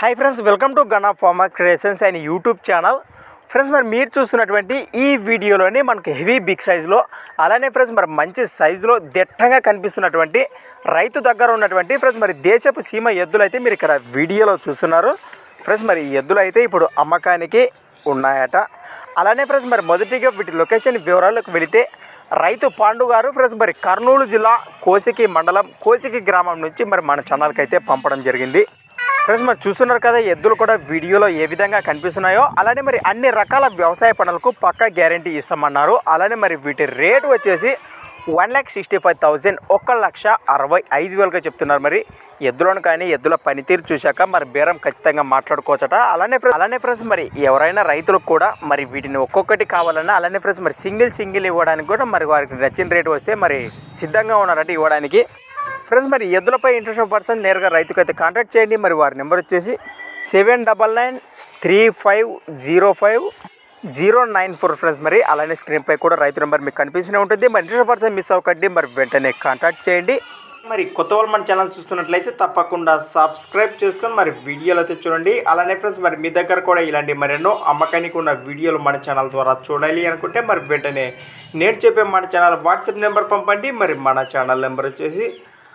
Hi friends welcome to gun of pharma creations and YouTube channel friends మరి మీరు చూస్తున్నటువంటి ఈ వీడియోలోని మనకి హెవీ బిగ్ సైజులో అలానే ఫ్రెండ్స్ మరి మంచి సైజులో దిట్టంగా కనిపిస్తున్నటువంటి రైతు దగ్గర ఉన్నటువంటి ఫ్రెండ్స్ మరి దేశపు సీమ ఎద్దులు అయితే మీరు ఇక్కడ వీడియోలో చూస్తున్నారు. ఫ్రెండ్స్ మరి ఎద్దులు అయితే ఇప్పుడు అమ్మకానికి ఉన్నాయట. అలానే ఫ్రెండ్స్ మరి మొదటిగా వీటి లొకేషన్ వివరాలకు వెళితే రైతు పాండు గారు ఫ్రెండ్స్ మరి కర్నూలు జిల్లా కోసికి మండలం కోసికి గ్రామం నుంచి మరి మన ఛానల్కి అయితే పంపడం జరిగింది. ఫ్రెండ్స్ మరి చూస్తున్నారు కదా ఎద్దులు కూడా వీడియోలో ఏ విధంగా కనిపిస్తున్నాయో అలానే మరి అన్ని రకాల వ్యవసాయ పనులకు పక్కా గ్యారంటీ ఇస్తామన్నారు. అలానే మరి వీటి రేటు వచ్చేసి one lakh sixty five thousand ఒక లక్ష అరవై ఐదు వేలుగా చెప్తున్నారు మరి. ఎద్దులను కానీ ఎద్దుల పనితీరు చూశాక మరి బేరం ఖచ్చితంగా మాట్లాడుకోవచ్చట. అలానే అలానే ఫ్రెండ్స్ మరి ఎవరైనా రైతులకు కూడా మరి వీటిని ఒక్కొక్కటి కావాలన్నా అలానే ఫ్రెండ్స్ మరి సింగిల్ సింగిల్ ఇవ్వడానికి కూడా మరి వారికి నచ్చిన రేటు వస్తే మరి సిద్ధంగా ఉన్నారంటే ఇవ్వడానికి. ఫ్రెండ్స్ మరి ఎద్దులపై ఇంట్రెస్ట్ పర్సన్ నేరుగా రైతుకు అయితే కాంటాక్ట్ చేయండి. మరి వారి నెంబర్ వచ్చేసి seven double nine three five zero five zero nine four friends. మరి అలానే స్క్రీన్పై కూడా రైతు నెంబర్ మీకు కనిపిస్తూనే ఉంటుంది. మరి ఇంట్రెస్ట్ పర్సన్ మిస్ అవ్వకండి. మరి వెంటనే కాంటాక్ట్ చేయండి. మరి కొత్త వాళ్ళు మన ఛానల్ చూస్తున్నట్లయితే తప్పకుండా సబ్స్క్రైబ్ చేసుకొని మరి వీడియోలు అయితే చూడండి. అలానే ఫ్రెండ్స్ మరి మీ దగ్గర కూడా ఇలాంటి మరెన్నో అమ్మకానికి ఉన్న వీడియోలు మన ఛానల్ ద్వారా చూడాలి అనుకుంటే మరి వెంటనే నేను చెప్పే మన ఛానల్ వాట్సాప్ నెంబర్ పంపండి. మరి మన ఛానల్ నెంబర్ వచ్చేసి